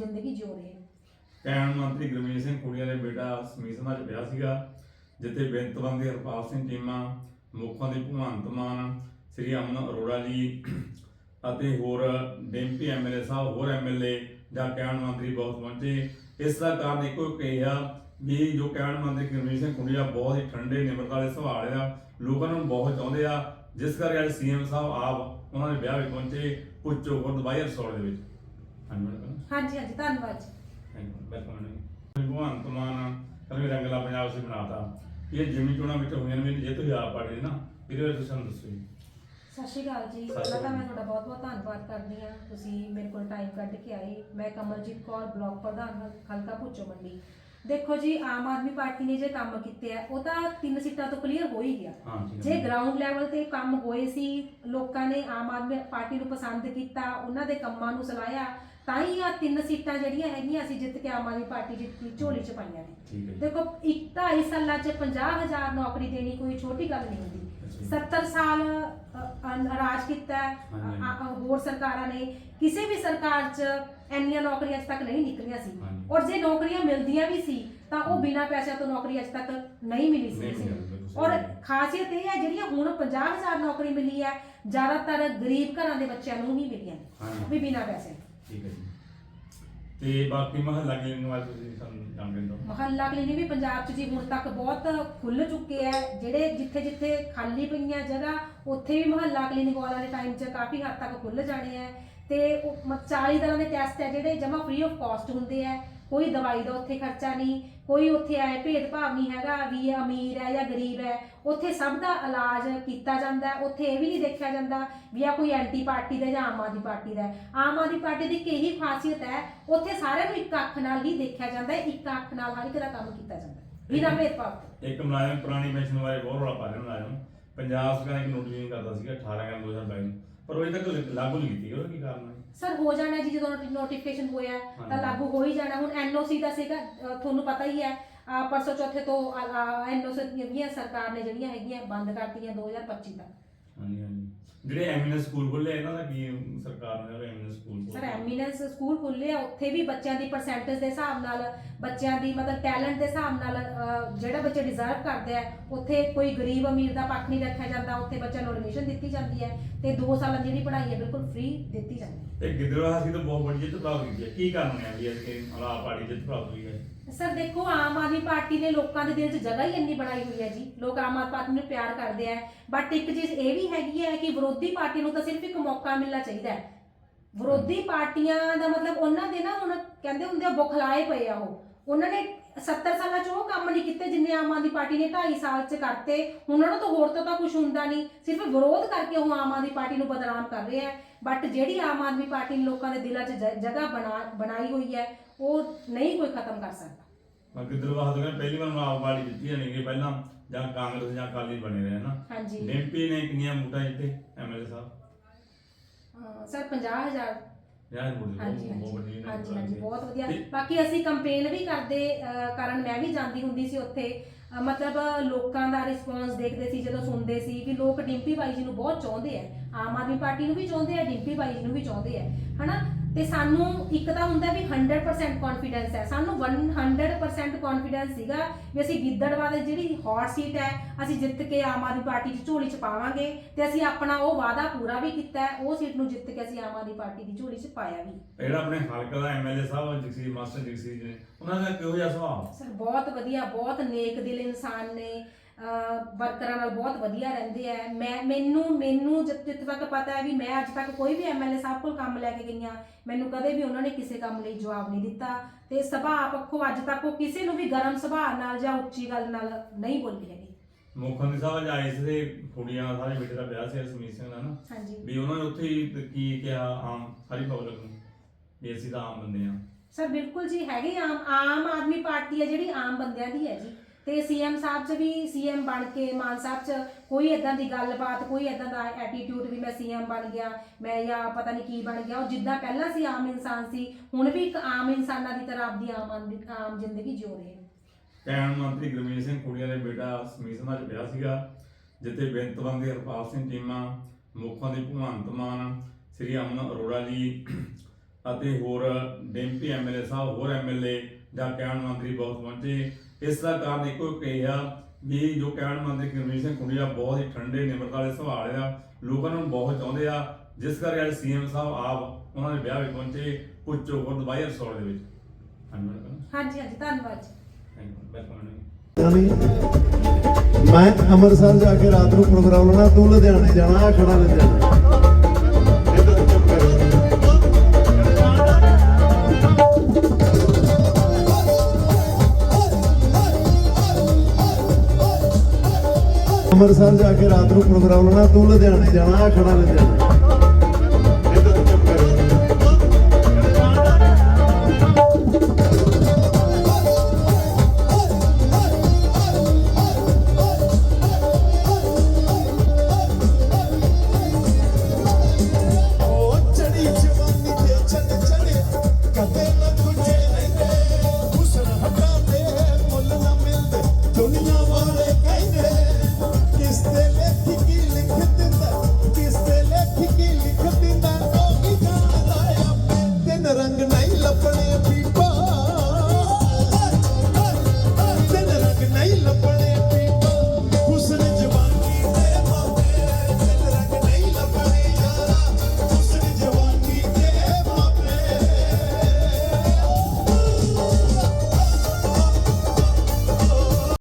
ਜ਼ਿੰਦਗੀ ਜਿਉ ਰਹੇ ਨੇ। ਕੈਣ ਮੰਤਰੀ ਗੁਰਮੀਤ ਸਿੰਘ ਕੁੜੀਆਂ ਦੇ ਬੇਟਾ ਸਮੀਤ ਨਾਲ ਵਿਆਹ ਸੀਗਾ, ਜਿੱਥੇ ਬੇਅੰਤਬੰਦੀ ਹਰਪਾਲ ਸਿੰਘ ਚੀਮਾ, ਮੁੱਖਾਂ ਦੇ ਭਗਵੰਤ ਮਾਨ, ਸ੍ਰੀ ਅਮਨ ਅਰੋੜਾ ਜੀ ਅਤੇ ਹੋਰ ਡਿੰਪੀ ਐਮਐਲਏ ਸਾਹਿਬ, ਹੋਰ ਐਮਐਲਏ ਜਾਂ ਕੈਣ ਮੰਤਰੀ ਬਹੁਤ ਪਹੁੰਚੇ। ਇਸ ਦਾ ਕਾਰਨ ਇੱਕੋ ਇੱਕ ਇਹ ਆ ਵੀ ਜੋ ਕੈਣ ਮੰਤਰੀ ਗੁਰਮੀਤ ਸਿੰਘ ਕੁੜੀਆ ਬਹੁਤ ਹੀ ਠੰਡੇ, ਨਿਮਰਤਾ ਵਾਲੇ ਸੁਭਾਅ ਆ, ਲੋਕਾਂ ਨੂੰ ਬਹੁਤ ਚਾਹੁੰਦੇ ਆ, ਜਿਸ ਕਰਕੇ ਅੱਜ ਸੀਐਮ ਸਾਹਿਬ ਆਪ ਉਹਨਾਂ ਦੇ ਵਿਆਹ ਵਿੱਚ ਪਹੁੰਚੇ ਪੁੱਚੋ ਗੁਰਦੁਆਰਾ ਰਸੋੜ ਦੇ ਵਿੱਚ। ਮੈਡਮ ਹਾਂਜੀ ਹਾਂਜੀ ਧੰਨਵਾਦ ਜੀ। ਭਗਵਾਨ ਮਾਨ ਕਲਮੀ ਰੰਗਲਾ ਪੰਜਾਬ ਸੀ ਬਣਾਤਾ। ਇਹ ਜਿਮੀ ਚੋਣਾਂ ਵਿੱਚ ਹੋਈਆਂ ਨੇ ਜੇ ਤੁਸੀਂ ਆਪ ਦੇ ਨਾ ਇਹਦੇ ਵਿੱਚ ਤੁਸੀਂ ਸਾਨੂੰ ਦੱਸੋ ਜੀ। ਸਤਿ ਸ਼੍ਰੀ ਅਕਾਲ ਜੀ। ਸਤਿ ਸ਼੍ਰੀ ਪਹਿਲਾਂ ਤਾਂ। ਮੈਂ ਤੁਹਾਡਾ ਬਹੁਤ ਬਹੁਤ ਧੰਨਵਾਦ ਕਰਦੀ ਹਾਂ। ਤੁਸੀਂ ਮੇਰੇ ਕੋਲ ਟਾਈਮ ਕੱਢ ਕੇ ਆਏ। ਮੈਂ ਕਮਲਜੀਤ ਕੌਰ ਬਲਾਕ ਪ੍ਰਧਾਨ ਹਲ- ਹਲਕਾ ਭੁੱਚੋ ਮੰਡੀ। ਦੇਖੋ ਜੀ ਆਮ ਆਦਮੀ ਪਾਰਟੀ ਨੇ ਜੇ ਕੰਮ ਕੀਤੇ ਆ ਉਹ ਤਾਂ ਤਿੰਨ ਸੀਟਾਂ ਤੋਂ ਕਲੀਅਰ ਹੋ ਹੀ ਗਿਆ। ਹਾਂ ਠੀਕ ਜੇ ਗਰਾਊਂਡ ਲੈਵਲ ਤੇ ਕੰਮ ਹੋਏ ਸੀ ਲੋਕਾਂ ਨੇ ਆਮ ਆਦਮੀ ਪਾਰਟੀ ਨੂੰ ਪਸੰਦ ਕੀਤਾ ਉਹਨਾਂ ਦੇ ਕੰਮਾਂ ਨੂੰ ਸਲਾਹਿਆ ਤਾਂ ਹੀ ਆ ਤਿੰਨ ਸੀਟਾਂ ਜਿਹੜੀਆਂ ਹੈਗੀਆਂ ਅਸੀਂ ਜਿੱਤ ਕੇ ਆਮ ਆਦਮੀ ਪਾਰਟੀ ਜਿੱਤੀ ਝੋਲੀ ਚ ਪਾਈਆਂ ਨੇ ਠੀਕ ਹੈ ਜੀ। ਦੇਖੋ ਇੱਕ ਢਾਈ ਸਾਲਾਂ ਚ 50000 ਨੌਕਰੀ ਦੇਣੀ ਕੋਈ ਛੋਟੀ ਗੱਲ ਨਹੀਂ ਹੁੰਦੀ ਅੱਛਾ ਜੀ। 70 ਸਾਲ ਅ, ਅ, ਰਾਜ ਕੀਤਾ ਹੈ। ਹਾਂਜੀ। ਅ, ਅ, ਹੋਰ ਸਰਕਾਰਾਂ ਨੇ ਕਿਸੇ ਵੀ ਸਰਕਾਰ 'ਚ ਇੰਨੀਆਂ ਨੌਕਰੀਆਂ ਅਜੇ ਤੱਕ ਨਹੀਂ ਨਿਕਲੀਆਂ ਸੀ ਹਾਂਜੀ। ਔਰ ਜੇ ਨੌਕਰੀਆਂ ਮਿਲਦੀਆਂ ਵੀ ਸੀ ਤਾਂ ਉਹ ਬਿਨਾਂ ਪੈਸਿਆਂ ਤੋਂ ਨੌਕਰੀ ਅਜੇ ਤੱਕ ਨਹੀਂ ਮਿਲੀ ਨਹੀਂ ਸੀ ਮਿਲੀ, ਬਿਲਕੁਲ ਸਹੀ ਔਰ ਗੱਲ। ਖਾਸੀਅਤ ਇਹ ਹੈ ਜਿਹੜੀਆਂ ਹੁਣ 50000 ਨੌਕਰੀ ਮਿਲੀ ਹੈ ਜ਼ਿਆਦਾਤਰ ਗਰੀਬ ਘਰਾਂ ਦੇ ਬੱਚਿਆਂ ਨੂੰ ਹੀ ਮਿਲੀਆਂ ਨੇ ਹਾਂਜੀ। ਵੀ ਬਿਨਾਂ ਪੈਸੇ ਠੀਕ ਹੈ ਜੀ। ਤੇ ਬਾਕੀ ਮਹੱਲਾ ਕਲੀਨਿਕ ਵਾਲੇ ਤੁਸੀਂ ਸਾਨੂੰ ਜਾਣਕਾਰੀ ਦਿਓ ਮਹੱਲਾ ਕਲੀਨਿਕ ਵੀ ਪੰਜਾਬ 'ਚ ਜੀ ਹੁਣ ਤੱਕ ਬਹੁਤ ਖੁੱਲ ਚੁੱਕੇ ਆ। ਜਿਹੜੇ ਜਿੱਥੇ ਜਿੱਥੇ ਖਾਲੀ ਪਈਆਂ ਜਗ੍ਹਾ, ਉੱਥੇ ਵੀ ਮਹੱਲਾ ਕਲੀਨਿਕ ਵਾਲਿਆਂ ਦੇ ਟਾਈਮ 'ਚ ਕਾਫੀ ਹੱਦ ਤੱਕ ਖੁੱਲ ਜਾਣੇ ਆ। ਤੇ ਉਹ 40 ਤਰ੍ਹਾਂ ਦੇ ਟੈਸਟ ਹੈ ਜਿਹੜੇ ਜਮਾ ਫ੍ਰੀ ਆਫ ਕਾਸਟ ਹੁੰਦੇ ਆ। ਕੋਈ ਦਵਾਈ ਦਾ ਉੱਥੇ ਖਰਚਾ ਨਹੀਂ ਕੋਈ ਉੱਥੇ ਆਏ ਭੇਦਭਾਵ ਨਹੀਂ ਹੈਗਾ ਵੀ ਇਹ ਅਮੀਰ ਹੈ ਜਾਂ ਗਰੀਬ ਹੈ ਉੱਥੇ ਸਭ ਦਾ ਇਲਾਜ ਕੀਤਾ ਜਾਂਦਾ। ਉੱਥੇ ਇਹ ਵੀ ਨਹੀਂ ਦੇਖਿਆ ਜਾਂਦਾ ਵੀ ਆ ਕੋਈ ਐਂਟੀ ਪਾਰਟੀ ਦਾ ਜਾਂ ਆਮ ਆਦਮੀ ਪਾਰਟੀ ਦਾ। ਆਮ ਆਦਮੀ ਪਾਰਟੀ ਦੀ ਇਹੀ ਖਾਸੀਅਤ ਹੈ ਉੱਥੇ ਸਾਰਿਆਂ ਨੂੰ ਇੱਕ ਅੱਖ ਨਾਲ ਹੀ ਦੇਖਿਆ ਜਾਂਦਾ ਹੈ ਇੱਕ ਅੱਖ ਨਾਲ ਹਰ ਇੱਕ ਦਾ ਕੰਮ ਕੀਤਾ ਜਾਂਦਾ ਹੈ ਬਿਨਾਂ ਭੇਦਭਾਵ ਤੋਂ ਇੱਕ ਮੁਲਾਜ਼ਮ ਪੁਰਾਣੀ ਪੈਨਸ਼ਨ ਬਾਰੇ ਬਹੁਤ ਰੌਲਾ ਪਾ ਰਿਹਾ ਮੁਲਾਜ਼ਮ ਪੰਜਾਬ ਸਰਕਾਰ ਇੱਕ ਨੋਟੀਫਿਕੇਸ਼ਨ ਕਰਦਾ ਸੀਗਾ 18 ਅਗਸਤ 2022 ਨੂੰ ਪਰ ਉਹ ਅਜੇ ਤੱਕ ਲਾਗੂ ਨਹੀਂ ਕੀਤੀ ਉਹਦਾ ਕੀ ਕਾਰਨ ਹੈ ਸਰ ਹੋ ਜਾਣਾ ਜੀ ਜਦੋਂ ਨੋਟੀਫਿਕੇਸ਼ਨ ਹੋਇਆ ਹੈ, ਤਾਂ ਹਾਂਜੀ। ਲਾਗੂ ਹੋ ਹੀ ਜਾਣਾ। ਹੁਣ ਐਨਓਸੀ ਦਾ ਸੀਗਾ ਤੁਹਾਨੂੰ ਪਤਾ ਹੀ ਹੈ ਪਰਸੋਂ ਚੌਥੇ ਤੋਂ ਐਨਓਸੀ ਜਿਹੜੀਆਂ ਸਰਕਾਰ ਨੇ ਜਿਹੜੀਆਂ ਹੈਗੀਆਂ ਬੰਦ ਕਰਤੀਆਂ 2025 ਤੱਕ। ਹਾਂਜੀ ਹਾਂਜੀ। ਜਿਹੜੇ ਐਮਐਨਐਸ ਸਕੂਲ ਖੁੱਲੇ ਇਹਨਾਂ ਦਾ ਕੀ ਸਰਕਾਰ ਨੇ MNS school sir eminence school ਖੁੱਲੇ ਆ ਉੱਥੇ ਵੀ ਬੱਚਿਆਂ ਦੀ ਪਰਸੈਂਟੇਜ ਦੇ ਹਿਸਾਬ ਨਾਲ ਬੱਚਿਆਂ ਦੀ ਮਤਲਬ ਟੈਲੈਂਟ ਦੇ ਹਿਸਾਬ ਨਾਲ ਅਹ, ਜਿਹੜਾ ਬੱਚੇ ਡਿਜ਼ਰਵ ਕਰਦੇ ਆ ਉੱਥੇ ਕੋਈ ਗਰੀਬ ਅਮੀਰ ਦਾ ਪੱਖ ਨਹੀਂ ਰੱਖਿਆ ਜਾਂਦਾ ਉੱਥੇ ਬੱਚਿਆਂ ਨੂੰ ਐਡਮਿਸ਼ਨ ਦਿੱਤੀ ਜਾਂਦੀ ਹੈ ਤੇ 2 ਸਾਲਾਂ ਦੀ ਜਿਹੜੀ ਪੜ੍ਹਾਈ ਹੈ ਬਿਲਕੁਲ ਫ੍ਰੀ ਦਿੱਤੀ ਜਾਂਦੀ ਹੈ। ਤੇ ਗਿੱਦੜਵਾ ਸੀ ਤਾਂ ਬਹੁਤ ਬੜੀ ਜਿੱਤ ਪ੍ਰਾਪਤ ਕੀਤੀ ਹੈ ਕੀ ਕਾਰਨ ਹੈ ਵੀ ਇਹ ਆਪ ਪਾਰਟੀ ਜਿੱਤ ਪ੍ਰਾਪਤ ਹੋਈ ਹੈ? ਸਰ ਦੇਖੋ, ਆਮ ਆਦਮੀ ਪਾਰਟੀ ਨੇ ਲੋਕਾਂ ਦੇ ਦਿਲ 'ਚ ਜਗ੍ਹਾ ਹੀ ਇੰਨੀ ਬਣਾਈ ਹੋਈ ਹੈ ਜੀ। ਲੋਕ ਆਮ ਆਦਮੀ ਪਾਰਟੀ ਨੂੰ ਪਿਆਰ ਕਰਦੇ ਆ। ਬਟ ਇੱਕ ਚੀਜ਼ ਇਹ ਵੀ ਹੈਗੀ ਹੈ ਕਿ ਵਿਰੋਧੀ ਪਾਰਟੀ ਨੂੰ ਤਾਂ ਸਿਰਫ ਇੱਕ ਮੌਕਾ ਮਿਲਣਾ ਚਾਹੀਦਾ ਹੈ। ਵਿਰੋਧੀ ਪਾਰਟੀਆਂ ਦਾ ਮਤਲਬ ਉਹਨਾਂ ਦੇ ਨਾ ਹੁਣ ਕਹਿੰਦੇ ਹੁੰਦੇ ਆ, ਬੁਖਲਾਏ ਪਏ ਆ ਉਹ। ਉਹਨਾਂ ਨੇ 70 ਸਾਲਾਂ 'ਚ ਉਹ ਕੰਮ ਨਹੀਂ ਕੀਤੇ ਜਿੰਨੇ ਆਮ ਆਦਮੀ ਪਾਰਟੀ ਨੇ 2.5 ਸਾਲ 'ਚ ਕਰਤੇ। ਉਹਨਾਂ ਨੂੰ ਤਾਂ ਹੋਰ ਤੋਂ ਤਾਂ ਕੁਝ ਹੁੰਦਾ ਨਹੀਂ। ਸਿਰਫ ਵਿਰੋਧ ਕਰਕੇ ਉਹ ਆਮ ਆਦਮੀ ਪਾਰਟੀ ਨੂੰ ਬਦਨਾਮ ਕਰ ਰਹੇ ਆ। ਬਟ ਜਿਹੜੀ ਆਮ ਆਦਮੀ ਪਾਰਟੀ ਨੇ ਲੋਕਾਂ ਦੇ ਦਿਲਾਂ 'ਚ ਜ- ਜਗ੍ਹਾ ਬਣਾ, ਬਣਾਈ ਹੋਈ ਹੈ ਉਹ ਨਹੀਂ ਕੋਈ ਖਤਮ ਕਰ ਸਕਦਾ। ਮੈਂ ਗਿੱਦੜਵਾ ਤੋਂ ਪਹਿਲੀ ਵਾਰ ਨੂੰ ਆਪ ਜਿੱਤੀ ਜਾਣੀ ਕਿ ਪਹਿਲਾਂ ਜਾਂ ਕਾਂਗਰਸ ਜਾਂ ਅਕਾਲੀ ਬਣੇ ਰਹੇ ਨਾ ਹਾਂਜੀ। ਡਿੰਪੀ ਨੇ ਕਿੰਨੀਆਂ ਵੋਟਾਂ ਜਿੱਤੇ ਐਮਐਲਏ ਸਾਹਿਬ? ਅਹ ਸਰ 50000 ਯਾਰ ਵੋਟ ਹਾਂਜੀ ਬਹੁਤ ਵੱਡੀ ਹਾਂਜੀ ਨੇ ਹਾਂਜੀ ਹਾਂਜੀ ਬਹੁਤ ਵਧੀਆ। ਤੇ- ਬਾਕੀ ਅਸੀਂ ਕੰਪੇਨ ਵੀ ਕਰਦੇ ਅਹ, ਕਾਰਨ ਮੈਂ ਵੀ ਜਾਂਦੀ ਹੁੰਦੀ ਸੀ ਉੱਥੇ। ਅਹ, ਮਤਲਬ ਲੋਕਾਂ ਦਾ ਰਿਸਪੌਂਸ ਦੇਖਦੇ ਸੀ ਜਦੋਂ ਸੁਣਦੇ ਸੀ ਵੀ ਲੋਕ ਡਿੰਪੀ ਬਾਈ ਜੀ ਨੂੰ ਬਹੁਤ ਚਾਹੁੰਦੇ ਆ। ਆਮ ਆਦਮੀ ਪਾਰਟੀ ਨੂੰ ਵੀ ਚਾਹੁੰਦੇ ਆ ਡਿੰਪੀ ਬਾਈ ਜੀ ਨੂੰ ਵੀ ਚਾਹੁੰਦੇ ਆ ਹਨਾ? ਤੇ ਸਾਨੂੰ ਇੱਕ ਤਾਂ ਹੁੰਦਾ ਵੀ 100% ਕੌਨਫੀਡੈਂਸ ਹੈ। ਸਾਨੂੰ 100% ਕੌਨਫੀਡੈਂਸ ਸੀਗਾ ਵੀ ਅਸੀਂ ਗਿੱਦੜਵਾ ਦੀ ਜਿਹੜੀ ਹੌਟ ਸੀਟ ਹੈ ਅਸੀਂ ਜਿੱਤ ਕੇ ਆਮ ਆਦਮੀ ਪਾਰਟੀ ਦੀ ਝੋਲੀ 'ਚ ਪਾਵਾਂਗੇ ਤੇ ਅਸੀਂ ਆਪਣਾ ਉਹ ਵਾਅਦਾ ਪੂਰਾ ਵੀ ਕੀਤਾ ਹੈ ਉਹ ਸੀਟ ਨੂੰ ਜਿੱਤ ਕੇ ਅਸੀਂ ਆਮ ਆਦਮੀ ਪਾਰਟੀ ਦੀ ਝੋਲੀ 'ਚ ਪਾਇਆ ਵੀ। ਜਿਹੜਾ ਆਪਣੇ ਹਲਕਾ ਦਾ ਐਮਐਲਏ ਸਾਹਿਬ ਜਗਸੀਰ ਮਾਸਟਰ ਜਗਸੀਰ ਜੀ ਨੇ ਉਹਨਾਂ ਦਾ ਕਿਹੋ ਜਿਹਾ ਸੁਭਾਅ? ਸਰ ਬਹੁਤ ਵਧੀਆ ਬਹੁਤ ਨੇਕ ਦਿਲ ਇਨਸਾਨ ਨੇ। ਵਰਕਰਾਂ ਨਾਲ ਬਹੁਤ ਵਧੀਆ ਰਹਿੰਦੇ ਆ। ਮੈਂ ਮੈਨੂੰ ਮੈਨੂੰ ਜਿੱਥੇ ਤੱਕ ਪਤਾ ਹੈ ਵੀ ਮੈਂ ਅੱਜ ਤੱਕ ਕੋਈ ਵੀ ਐਮਐਲਏ ਸਾਹਿਬ ਕੋਲ ਕੰਮ ਲੈ ਕੇ ਗਈਆਂ ਮੈਨੂੰ ਕਦੇ ਵੀ ਉਹਨਾਂ ਨੇ ਕਿਸੇ ਕੰਮ ਲਈ ਜਵਾਬ ਨਹੀਂ ਦਿੱਤਾ। ਤੇ ਸੁਭਾਅ ਪੱਖੋਂ ਅੱਜ ਤੱਕ ਉਹ ਕਿਸੇ ਨੂੰ ਵੀ ਗਰਮ ਸੁਭਾਅ ਨਾਲ ਜਾਂ ਉੱਚੀ ਗੱਲ ਨਾਲ ਨਹੀਂ ਬੋਲੀ ਹੈਗੀ। ਮੁੱਖ ਮੰਤਰੀ ਸਾਹਿਬ ਜਾਏ ਸੀ ਤੇ ਕੁੜੀਆਂ ਸਾਰੇ ਬੇਟੇ ਦਾ ਵਿਆਹ ਸੀ ਸਮੀਤ ਸਿੰਘ ਦਾ ਨਾ। ਹਾਂਜੀ। ਵੀ ਉਹਨਾਂ ਨੇ ਉੱਥੇ ਹੀ ਕੀ ਕਿਹਾ ਆਮ ਸਾਰੀ ਪਬਲਿਕ ਨੂੰ ਵੀ ਅਸੀਂ ਤਾਂ ਆਮ ਬੰਦੇ ਆ ਸਰ ਬਿਲਕੁਲ ਜੀ ਹੈਗੀ ਆਮ ਆਮ ਆਦਮੀ ਪਾਰਟੀ ਹੈ ਜਿਹੜੀ ਆਮ ਬੰਦਿਆਂ ਦੀ ਹੈ ਜੀ। ਤੇ ਸੀਐਮ ਸਾਹਿਬ 'ਚ ਵੀ, ਸੀਐਮ ਬਣ ਕੇ, ਮਾਨ ਸਾਹਿਬ 'ਚ ਕੋਈ ਇਦਾਂ ਦੀ ਗੱਲਬਾਤ, ਕੋਈ ਇਦਾਂ ਦਾ ਐਟੀਟਿਊਡ ਵੀ ਮੈਂ ਸੀਐਮ ਬਣ ਗਿਆ, ਮੈਂ ਜਾਂ ਪਤਾ ਨਹੀਂ ਕੀ ਬਣ ਗਿਆ, ਉਹ ਜਿੱਦਾਂ ਪਹਿਲਾਂ ਸੀ ਆਮ ਇਨਸਾਨ ਸੀ, ਹੁਣ ਵੀ ਇੱਕ ਆਮ ਇਨਸਾਨਾਂ ਦੀ ਤਰ੍ਹਾਂ ਆਪਦੀ ਆਮ ਆਮ ਜ਼ਿੰਦਗੀ ਜਿਉ ਰਹੇ ਨੇ। ਕੈਣ ਮੰਤਰੀ ਗੁਰਮੀਤ ਸਿੰਘ ਕੁੜੀਆਂ ਦੇ ਬੇਟਾ ਸਮੀਤ ਨਾਲ ਵਿਆਹ ਸੀਗਾ, ਜਿੱਥੇ ਬੇਅੰਤਬੰਦੀ ਹਰਪਾਲ ਸਿੰਘ ਚੀਮਾ, ਮੁੱਖਾਂ ਦੇ ਭਗਵੰਤ ਮਾਨ, ਸ੍ਰੀ ਅਮਨ ਅਰੋੜਾ ਜੀ ਅਤੇ ਹੋਰ ਡਿੰਪੀ ਐਮਐਲਏ ਸਾਹਿਬ, ਹੋਰ ਐਮਐਲਏ ਜਾਂ ਕੈਬਨਿਟ ਮੰਤਰੀ ਬਹੁਤ ਪਹੁੰਚੇ। ਇਸ ਦਾ ਕਾਰਨ ਇੱਕੋ ਇੱਕ ਆ ਵੀ ਜੋ ਕੈਬਨਿਟ ਮੰਤਰੀ ਗੁਰਮੀਤ ਸਿੰਘ ਖੁੰਡੀਆ ਬਹੁਤ ਹੀ ਠੰਡੇ ਨਿਮਰਤਾ ਵਾਲੇ ਸੁਭਾਅ ਵਾਲੇ ਆ ਲੋਕਾਂ ਨੂੰ ਬਹੁਤ ਚਾਹੁੰਦੇ ਆ ਜਿਸ ਕਰਕੇ ਅੱਜ ਸੀਐਮ ਸਾਹਿਬ ਆਪ ਉਹਨਾਂ ਦੇ ਵਿਆਹ ਵਿੱਚ ਪਹੁੰਚੇ ਪੁੱਚੋ ਗੁਰਦੁਆਰਾ ਰਿਸੋਰਟ ਦੇ ਵਿੱਚ। ਹਾਂਜੀ ਹਾਂਜੀ ਧੰਨਵਾਦ ਜੀ। ਥੈਂਕ ਯੂ ਵੈਲਕਮ ਮੈਡਮ ਮੈਂ ਅੰਮ੍ਰਿਤਸਰ ਜਾ ਕੇ ਰਾਤ ਨੂੰ ਪ੍ਰੋਗਰਾਮ ਲਾਉਣਾ ਤੂੰ ਲੁਧਿਆਣੇ ਜਾਣਾ ਆ ਖੜਾ ਲੁਧਿਆਣਾ। ਅੰਮ੍ਰਿਤਸਰ ਜਾ ਕੇ ਰਾਤ ਨੂੰ ਪ੍ਰੋਗਰਾਮ ਲੈਣਾ ਤੂੰ ਲੁਧਿਆਣੇ ਜਾਣਾ ਆ ਖੜਾ ਲੁਧਿਆਣਾ।